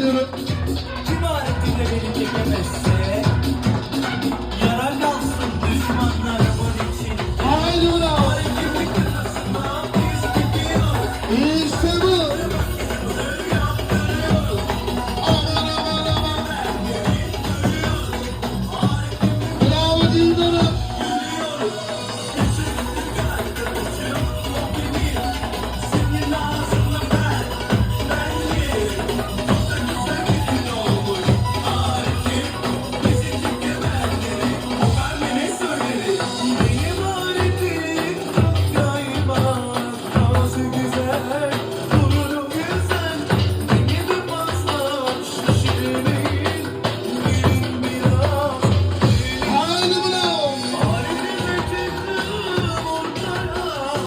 ediyorum. Kim aletinde beni çekemezse